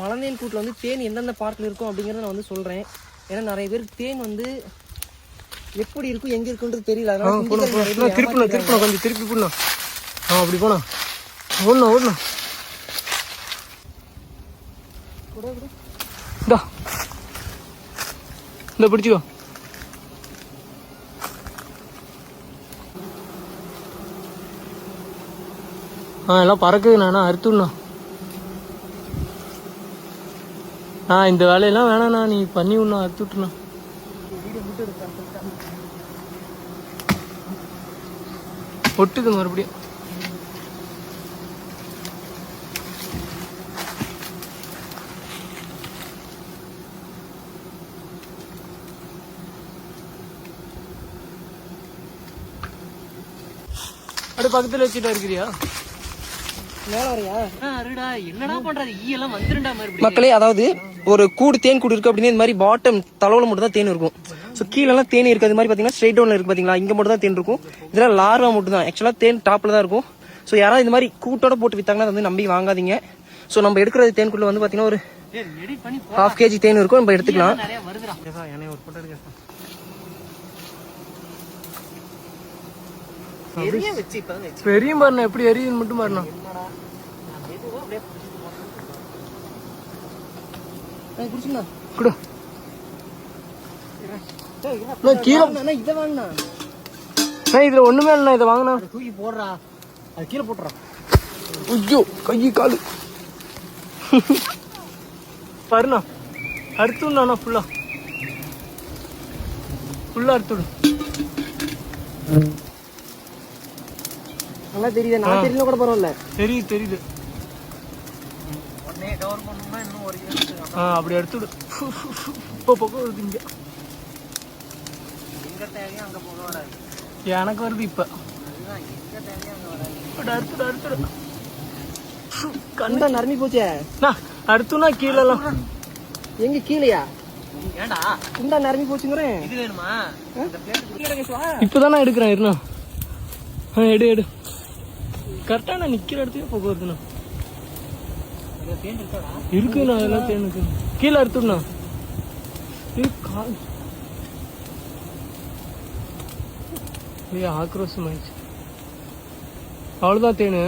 மலந்தேன் கூட்டில் வந்து தேன் எந்தெந்த பார்ட்டில் இருக்கும் அப்படிங்கிறத நான் வந்து சொல்கிறேன் ஏன்னா நிறைய பேருக்கு தேன் வந்து எப்படி இருக்கும் எங்கே இருக்குன்றது தெரியல. அதனால திருப்பணும் திருப்பணும் கொஞ்சம் திருப்பி போடணும். ஆ அப்படி போனா ஓடணும் ஓடணும். இந்தா. இந்த பிடிச்சிக்கோ. ஆ எல்லாம் பறக்குது நானா அறுத்துடணும் ஆ இந்த வேலையெல்லாம் வேணாண்ணா. நீ பண்ணி விடணும் அறுத்து விட்டுணும் ஒட்டுது மறுபடியும். அப்படியே பக்கத்துல வச்சுட்டா இருக்கிறியா? மேலே வரையா? அருடா. என்னடா பண்றது? ஈ எல்லாம் வந்துருண்டா மறுபடியும். மக்களே அதாவது ஒரு கூடு தேன் கூடு இருக்கு அப்படின்னு இந்த மாதிரி பாட்டம் தளவுல மட்டும் தான் தேன் இருக்கும். ஸோ கீழெல்லாம் தேன் இருக்கு அது மாதிரி பார்த்தீங்கன்னா ஸ்ட்ரைட் டவுன்ல இருக்கு பார்த்தீங்களா? இங்க மட்டும் தான் தேன் இருக்கும். இதெல்லாம் லார்வா மட்டும் தான் ஆக்சுவலாக தேன் டாப்ல தான் இருக்கும். ஸோ யாராவது இந்த மாதிரி கூட்டோட போட்டு வித்தாங்கன்னா அதை வந்து நம்பி வாங்காதீங்க. ஸோ நம்ம எடுக்கிறது தேன்குள்ள வந்து பார்த்தீங்கன்னா ஒரு ஹாஃப் கேஜி தேன் இருக்கும். நம்ம எடுத்துக்கலாம். பெரிய பாருண்ணா. எப்படி எரியுதுன்னு மட்டும் பாருண்ணா. குடிச்சுண்ணா குடு. இதை வாங்கினா இதுல ஒண்ணுமே இல்லைண்ணா இதை வாங்கினா. தூக்கி போடுறா. அது கீழே போட்டுறா. ஐயோ கை காலு. பாருண்ணா அறுத்துண்ணா ஃபுல்லா ஃபுல்லா அறுத்துடு நல்லா தெரியுது. நான் தெரியல கூட பரவாயில்ல. தெரியுது தெரியுது. ஆ அப்படி எடுத்துடு இப்போ பக்கம் வருது இங்க. எங்க தேவையோ அங்க போக வராது. எனக்கு வருது இப்ப. அறுத்துடு அறுத்துடு. கண்டா நரம்பி போச்சே? அண்ணா, அறுத்துனா கீழெல்லாம் எங்க கீழையா? ஏண்டா குண்டா நரம்பி போச்சுங்கிறேன். இது வேணுமா? இந்த பிளேட் இப்பதானே எடுக்கிறேன் இருண்ணா ஆ எடு எடு. கரெக்டா நான் நிக்கிற இடத்துக்கு போக வருதுண்ணா இருக்குண்ணா அதெல்லாம் தேன் இருக்கு கீழே அறுத்துடணும் கால் ஏய் ஆக்ரோஷம் ஆயிடுச்சு அவ்வளோதான் தேனு.